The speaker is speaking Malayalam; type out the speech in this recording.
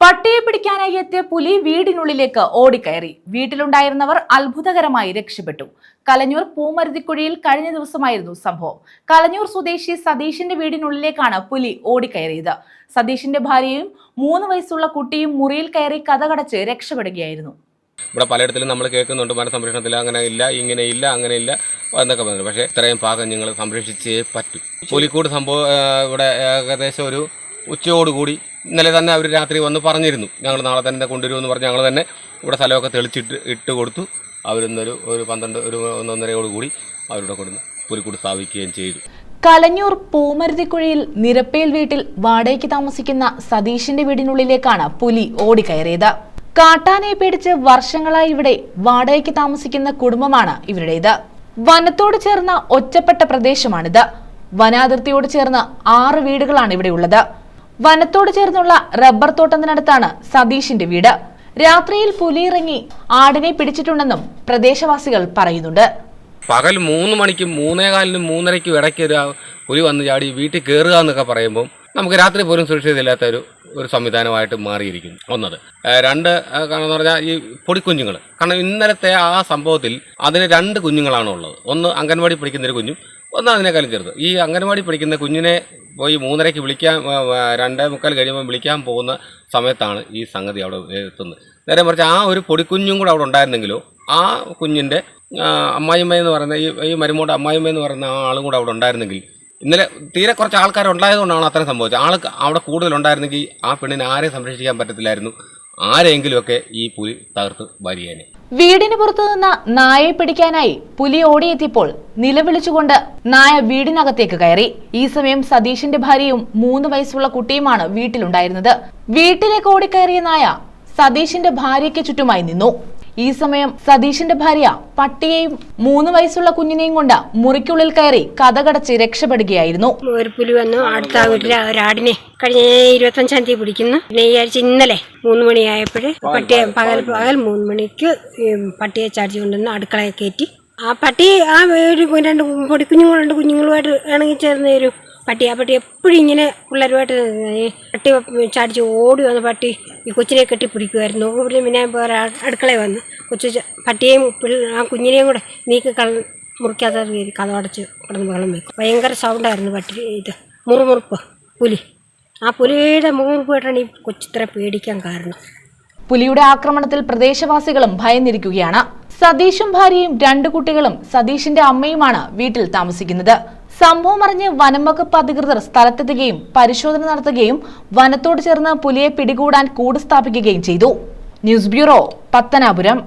പട്ടിയെ പിടിക്കാനായി എത്തിയ പുലി വീടിനുള്ളിലേക്ക് ഓടിക്കയറി. വീട്ടിലുണ്ടായിരുന്നവർ അത്ഭുതകരമായി രക്ഷപ്പെട്ടു. കലഞ്ഞൂർ പൂമരുതിക്കുഴിയിൽ കഴിഞ്ഞ ദിവസമായിരുന്നു സംഭവം. കലഞ്ഞൂർ സ്വദേശി സതീഷിന്റെ വീടിനുള്ളിലേക്കാണ് പുലി ഓടിക്കയറിയത്. സതീഷിന്റെ ഭാര്യയും മൂന്ന് വയസ്സുള്ള കുട്ടിയും മുറിയിൽ കയറി കഥകടച്ച് രക്ഷപ്പെടുകയായിരുന്നു. ഇവിടെ പലയിടത്തിലും നമ്മൾ കേൾക്കുന്നുണ്ട് വനസംരക്ഷണത്തിൽ അങ്ങനെ ഇല്ല ഇങ്ങനെ ഇല്ല അങ്ങനെ ഇല്ല എന്നൊക്കെ പറഞ്ഞു പക്ഷേ ഇത്രയും ഭാഗം ഞങ്ങൾ സംരക്ഷിച്ചേ പറ്റൂ. പുലിക്കൂട് സംഭവം ഇവിടെ ഏകദേശം ഒരു ഉച്ചയോടുകൂടി ഇന്നലെ തന്നെ അവർ രാത്രി വന്ന് പറഞ്ഞിരുന്നു. ഞങ്ങൾ നാളെ തന്നെ കൊണ്ടുവരുമെന്ന് പറഞ്ഞ് ഞങ്ങൾ തന്നെ ഇവിടെ സ്ഥലമൊക്കെ തെളിച്ചിട്ട് ഇട്ട് കൊടുത്തു. അവരിന്നൊരു ഒരു പന്ത്രണ്ട് ഒരു ഒന്നൊന്നരയോട് കൂടി അവരുടെ കൊടുന്ന് പുലിക്കൂട് സ്ഥാപിക്കുകയും ചെയ്തു. കലഞ്ഞൂർ പൂമരുതിക്കുഴിയിൽ നിരപ്പേൽ വീട്ടിൽ വാടകയ്ക്ക് താമസിക്കുന്ന സതീഷിന്റെ വീടിനുള്ളിലേക്കാണ് പുലി ഓടിക്കയറിയത്. കാട്ടാനയെ പേടിച്ച് വർഷങ്ങളായി ഇവിടെ വാടകയ്ക്ക് താമസിക്കുന്ന കുടുംബമാണ് ഇവരുടേത്. വനത്തോട് ചേർന്ന ഒറ്റപ്പെട്ട പ്രദേശമാണിത്. വനാതിർത്തിയോട് ചേർന്ന് ആറ് വീടുകളാണ് ഇവിടെ ഉള്ളത് വനത്തോട് ചേർന്നുള്ള റബ്ബർ തോട്ടത്തിനടുത്താണ് സതീഷിന്റെ വീട്. രാത്രിയിൽ പുലി ഇറങ്ങി ആടിനെ പിടിച്ചിട്ടുണ്ടെന്നും പ്രദേശവാസികൾ പറയുന്നുണ്ട്. പകൽ മൂന്ന് മണിക്കും മൂന്നേകാലിനും മൂന്നരയ്ക്കും ഇടയ്ക്ക് ഒരു പുലി വന്ന് ചാടി വീട്ടിൽ കയറുക എന്നൊക്കെ പറയുമ്പോൾ നമുക്ക് രാത്രി പോലും സുരക്ഷിതയില്ലാത്ത ഒരു ഒരു സംവിധാനമായിട്ട് മാറിയിരിക്കുന്നു ഒന്നത്. രണ്ട് കാരണം പറഞ്ഞാൽ ഈ പൊടിക്കുഞ്ഞുങ്ങൾ. കാരണം ഇന്നലത്തെ ആ സംഭവത്തിൽ അതിന് രണ്ട് കുഞ്ഞുങ്ങളാണ് ഉള്ളത്. ഒന്ന് അംഗൻവാടി പഠിക്കുന്ന ഒരു കുഞ്ഞും ഒന്ന് അതിനേക്കാളും ചെറുത്. ഈ അംഗൻവാടി പഠിക്കുന്ന കുഞ്ഞിനെ പോയി മൂന്നരയ്ക്ക് വിളിക്കാൻ രണ്ടേ മുക്കാൽ കഴിയുമ്പോൾ വിളിക്കാൻ പോകുന്ന സമയത്താണ് ഈ സംഗതി അവിടെ എത്തുന്നത്. നേരെ മറിച്ച് ആ ഒരു പൊടിക്കുഞ്ഞും കൂടെ അവിടെ ഉണ്ടായിരുന്നെങ്കിലോ ആ കുഞ്ഞിന്റെ അമ്മായിമ്മ എന്ന് പറയുന്ന ഈ ഈ മരുമോടെ അമ്മായിമ്മ എന്ന് പറയുന്ന ആ ആളും കൂടെ അവിടെ ഉണ്ടായിരുന്നെങ്കിൽ ഇന്നലെ തീരെ കുറച്ച് ആൾക്കാർ ഉണ്ടായതുകൊണ്ടാണ് അത്രയും സംഭവിച്ചത്. ആൾ അവിടെ കൂടുതലുണ്ടായിരുന്നെങ്കിൽ ആ പെണ്ണിനെ ആരെയും സംരക്ഷിക്കാൻ പറ്റത്തില്ലായിരുന്നു. ആരെങ്കിലുമൊക്കെ ഈ പുലി തകർത്ത് വരികയാണ് വീടിന് പുറത്തു നിന്ന് നായയെ പിടിക്കാനായി പുലി ഓടിയെത്തിയപ്പോൾ നിലവിളിച്ചുകൊണ്ട് നായ വീടിനകത്തേക്ക് കയറി. ഈ സമയം സതീഷിന്റെ ഭാര്യയും മൂന്ന് വയസ്സുള്ള കുട്ടിയുമാണ് വീട്ടിലുണ്ടായിരുന്നത്. വീട്ടിലേക്ക് ഓടിക്കയറിയ നായ സതീഷിന്റെ ഭാര്യയ്ക്ക് ചുറ്റുമായി നിന്നു. ഈ സമയം സതീഷിന്റെ ഭാര്യ പട്ടിയെയും മൂന്ന് വയസ്സുള്ള കുഞ്ഞിനെയും കൊണ്ട് മുറിക്കുള്ളിൽ കയറി കഥകടച്ച് രക്ഷപ്പെടുകയായിരുന്നു. ഒരു പുലി വന്നു. അടുത്ത വീട്ടിലെ ഒരാടിനെ കഴിഞ്ഞ ഇരുപത്തഞ്ചാം തീയതി പിടിക്കുന്നു. പിന്നെ ഈ ആഴ്ച ഇന്നലെ മൂന്ന് മണിയായപ്പോൾ പട്ടിയെ പകൽ പകൽ മൂന്ന് മണിക്ക് പട്ടിയെ ചാടിച്ചു കൊണ്ടുവന്ന് അടുക്കളയെ കയറ്റി. ആ പട്ടി ആ ഒരു രണ്ട് പൊടി കുഞ്ഞുങ്ങളുണ്ട് കുഞ്ഞുങ്ങളുമായിട്ട് ഇണങ്ങി ചേർന്ന ഒരു പട്ടി. ആ പട്ടി എപ്പോഴും ഇങ്ങനെ പിള്ളേരുമായിട്ട് പട്ടി ചാടിച്ച് ഓടി വന്ന പട്ടി ഈ കൊച്ചിനെ കെട്ടി പിടിക്കുമായിരുന്നു പിന്നെ വേറെ അടുക്കളയിൽ വന്ന്. കൊച്ചു പട്ടിയെയും ആ കുഞ്ഞിനെയും കൂടെ നീക്കി കള മുറിക്കാത്ത രീതി കഥ അടച്ച് കിടന്ന് വെള്ളം വെക്കും. ഭയങ്കര സൗണ്ടായിരുന്നു പട്ടി ഇത്. മുറുമുറുപ്പ് പുലി. ആ പുലിയുടെ മുറുമുറുപ്പ് കേട്ടാണ് ഈ കൊച്ചിത്ര പേടിക്കാൻ കാരണം. പുലിയുടെ ആക്രമണത്തിൽ പ്രദേശവാസികളും ഭയന്നിരിക്കുകയാണ്. സതീഷും ഭാര്യയും രണ്ട് കുട്ടികളും സതീഷിന്റെ അമ്മയുമാണ് വീട്ടിൽ താമസിക്കുന്നത്. സംഭവം അറിഞ്ഞ് വനംവകുപ്പ് അധികൃതർ സ്ഥലത്തെത്തുകയും പരിശോധന നടത്തുകയും വനത്തോട് ചേർന്ന് പുലിയെ പിടികൂടാൻ കൂട് സ്ഥാപിക്കുകയും ചെയ്തു. News bureau Pathanapuram.